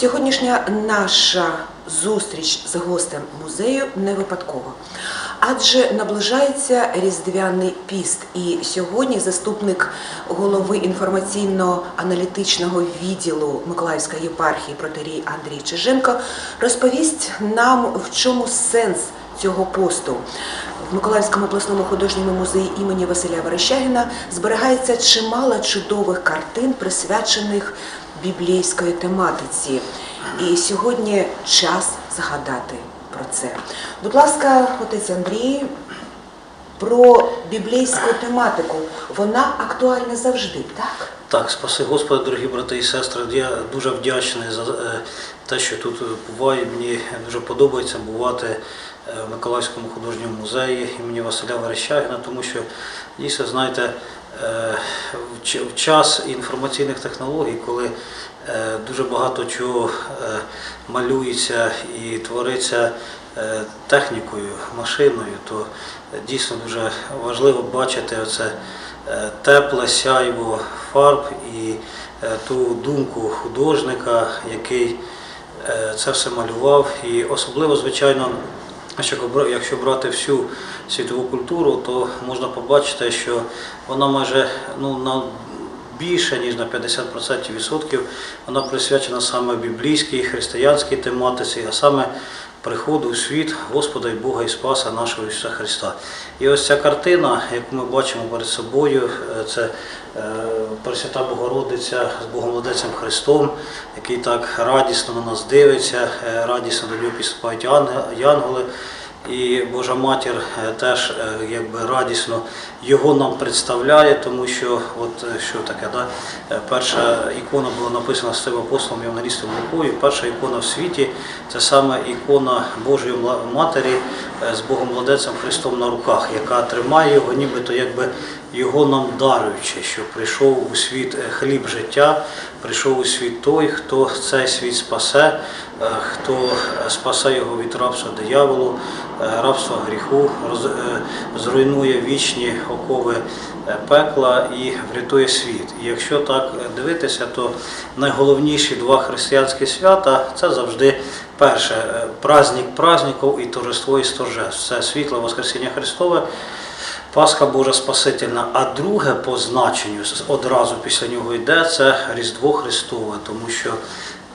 Сьогоднішня наша зустріч з гостем музею не випадкова. Адже наближається різдвяний піст, і сьогодні заступник голови інформаційно-аналітичного відділу Миколаївської єпархії протерій Андрій Чиженко розповість нам, в чому сенс цього посту. В Миколаївському обласному художньому музеї імені Василя Верещагіна зберігається чимало чудових картин, присвячених біблійської тематиці. І сьогодні час згадати про це. Будь ласка, отець Андрій, про біблійську тематику. Вона актуальна завжди, так? Так, спаси Господи, дорогі брати і сестри. Я дуже вдячний за е, те, що тут буваю. Мені дуже подобається бувати в Миколаївському художньому музеї імені Василя Верещагіна, тому що дійсно, знаєте, е, в час інформаційних технологій, коли е, дуже багато чого е, малюється і твориться е, технікою, машиною, то е, дійсно дуже важливо бачити оце е, тепле сяйво фарб і е, ту думку художника, який е, це все малював. І особливо, звичайно, якщо брати всю світову культуру, то можна побачити, що вона майже ну, на більше ніж на 50% відсотків вона присвячена саме біблійській християнській тематиці, а саме приходу у світ Господа і Бога і Спаса нашого Ісуса Христа. І ось ця картина, яку ми бачимо перед собою, е, це Пресвята Богородиця з Богомолодецем Христом, який так радісно на нас дивиться, е, радісно до нього підступають янг- янголи. І Божа Матір е, теж е, якби радісно його нам представляє, тому що от е, що таке, да? е, перша ікона була написана з цим апостолом Євангелістом Лукою. Перша ікона в світі це саме ікона Божої Матері е, з Богом Младецем Христом на руках, яка тримає його, нібито якби його нам даруючи, що прийшов у світ е, хліб життя, прийшов у світ той, хто цей світ спасе, е, хто е, спасе його від рабства дияволу, рабства гріху, зруйнує вічні окови пекла і врятує світ. І якщо так дивитися, то найголовніші два християнські свята це завжди перше праздник праздників і торжество і торжеств. Це світле Воскресіння Христове. Пасха Божа Спасительна, а друге по значенню одразу після нього йде це Різдво Христове, тому що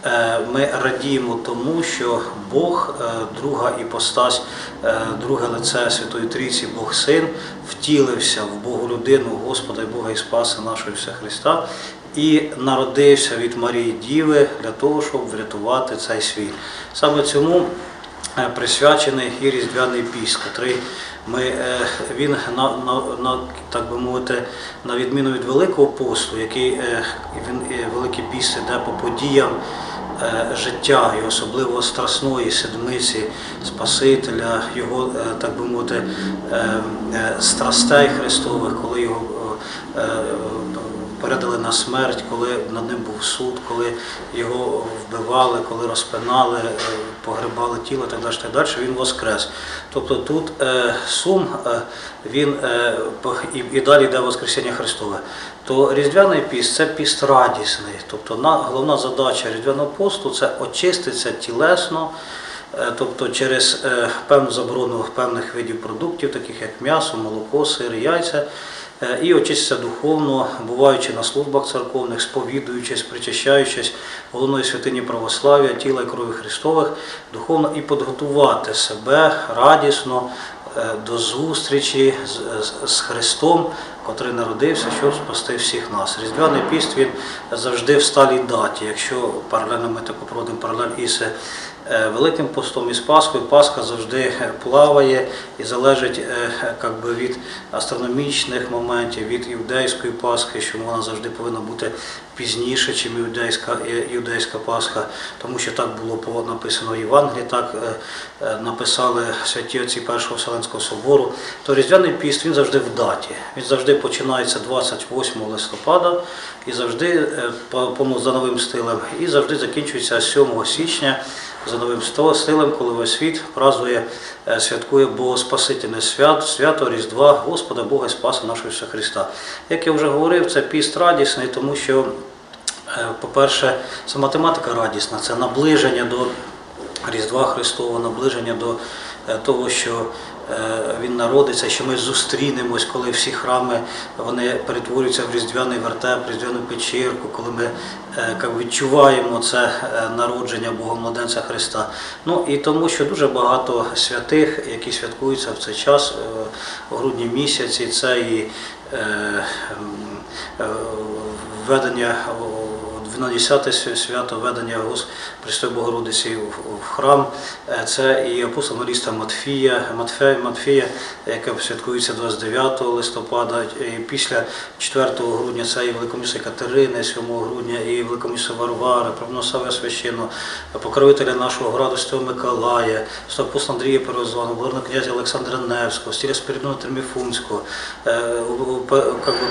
е, ми радіємо тому, що Бог, е, друга іпостась, е, друге лице Святої Трійці, Бог Син, втілився в Богу людину, Господа і Бога і Спаса нашого Ісуса Христа, і народився від Марії Діви для того, щоб врятувати цей світ. Саме цьому присвячений і Різдвяний піст, котрий ми, е, він на, на, на, так би мовити, на відміну від Великого посту, який е, він, е, Великий піст іде по подіям е, життя і особливо страсної седмиці Спасителя, його, е, так би мовити, е, е, страстей Христових, коли його е, е, передали на смерть, коли над ним був суд, коли його вбивали, коли розпинали, е, погребали тіло, так далі, так далі, він воскрес. Тобто тут е, сум, е, він і, далі йде Воскресіння Христове. То Різдвяний піст це піст радісний. Тобто на, головна задача Різдвяного посту це очиститися тілесно. Тобто через певну заборону певних видів продуктів, таких як м'ясо, молоко, сир, яйця, і очиститися духовно, буваючи на службах церковних, сповідуючись, причащаючись головної святині православ'я, тіла і крові Христових, духовно і підготувати себе радісно е, до зустрічі з, Христом, котрий народився, щоб спасти всіх нас. Різдвяний піст він завжди в сталій даті. Якщо паралельно ми таку проводимо паралель із е, Великим постом і з Пасхою, Пасха завжди е, плаває і залежить е, би, від астрономічних моментів, від іудейської Пасхи, що вона завжди повинна бути пізніше, ніж іудейська, е, іудейська Пасха, тому що так було написано в Євангелії, так е, е, написали святі отці Першого Вселенського собору. То Різдвяний піст він завжди в даті. Він завжди починається 28 листопада і завжди по за новим стилем, і завжди закінчується 7 січня за новим стилем, коли весь світ празднує, святкує Богоспасительне свято, свято Різдва Господа Бога і Спаса нашого Ісуса Христа. Як я вже говорив, це піст радісний, тому що По-перше, сама тематика радісна, це наближення до Різдва Христового, наближення до е, того, що е, Він народиться, що ми зустрінемось, коли всі храми вони перетворюються в різдвяний вертеп, різдвяну печірку, коли ми е, відчуваємо це е, народження Богомладенця Христа. Ну і тому, що дуже багато святих, які святкуються в цей час е, у грудні місяці, це і е, е, введення на 10 свято введення Гос Богородиці в храм. Е, Це і апостол Маріста Матфія, Матфея, Матфія, яке святкується 29 листопада. І після 4 грудня це і Великоміса Катерини, 7 грудня, і Великоміса Варвара, правоносавя священного, покровителя нашого граду Святого Миколая, святого Андрія Перезвану, Блажного князя Олександра Невського, стіля Спиридона Терміфунського. Е,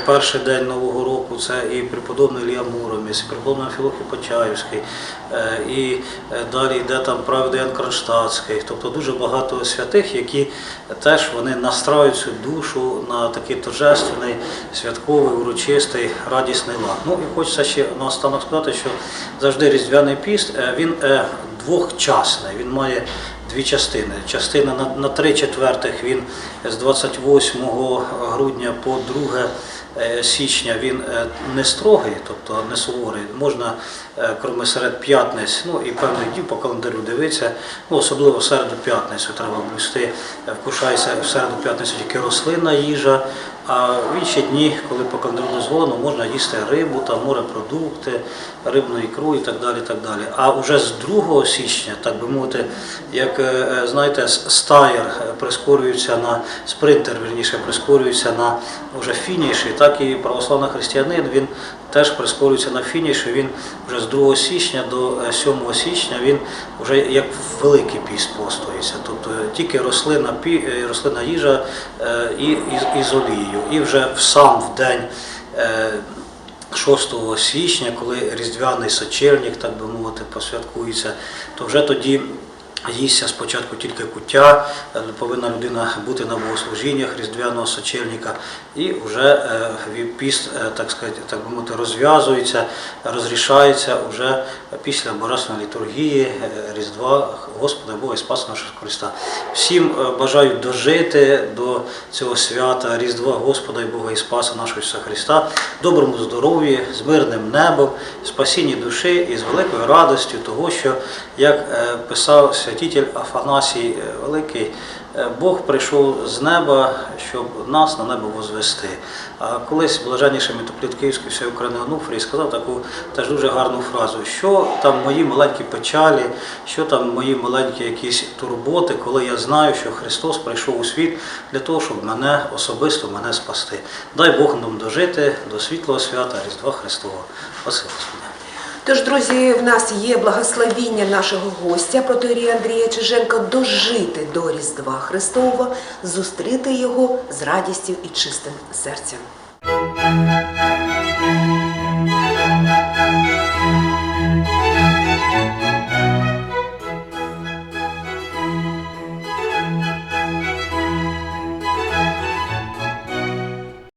перший день Нового року це і преподобний Ілля Муромець, Філохій Почаївський, е, і е, далі йде там правда Ян Кронштадтський. Тобто дуже багато святих, які теж вони настраюють цю душу на такий торжественний, святковий, урочистий, радісний лад. Ну і хочеться ще наостанок сказати, що завжди Різдвяний піст е, він двохчасний, він має дві частини. Частина на, на три четвертих він з 28 грудня по 2 е, січня він е, не строгий, тобто не суворий. Можна, е, крім серед п'ятниць, ну і певних днів по календарю дивитися, ну, особливо середу п'ятницю треба блюсти. Е, Вкушається в середу п'ятницю тільки рослинна їжа, а в інші дні, коли по контролю дозволено, можна їсти рибу, там, морепродукти, рибну ікру і так далі. так далі. А вже з 2 січня, так би мовити, як е, е, знаєте, стаєр е, прискорюється на спринтер, вірніше, прискорюється на вже фініші, так і православний християнин він теж прискорюється на фініші. Він вже з 2 січня до е, 7 січня він вже як великий піст постоїться. Тобто тільки рослина, е, їжа е, і, і, і з олією. І вже сам в день. е, 6 січня, коли різдвяний сочельник, так би мовити, посвяткується, то вже тоді їсться спочатку тільки куття, е, повинна людина бути на богослужіннях різдвяного сочельника, і вже е, піст, е, так сказати, так би мовити, розв'язується, розрішається вже після борасної літургії Різдва Господа Бога і Спаса нашого Христа. Всім е, бажаю дожити до цього свята Різдва Господа і Бога і Спаса нашого Ісуса Христа, доброму здоров'ї, з мирним небом, спасінні душі і з великою радістю того, що, як е, писав святитель Афанасій е, Великий, Бог прийшов з неба, щоб нас на небо возвести. А колись блаженніший митрополит Київський всієї України Онуфрій сказав таку теж дуже гарну фразу, що там мої маленькі печалі, що там мої маленькі якісь турботи, коли я знаю, що Христос прийшов у світ для того, щоб мене особисто мене спасти. Дай Бог нам дожити до світлого свята Різдва Христового. Спаси Господи. Тож, друзі, в нас є благословіння нашого гостя, протеерія Андрія Чиженка, дожити до Різдва Христового, зустріти його з радістю і чистим серцем.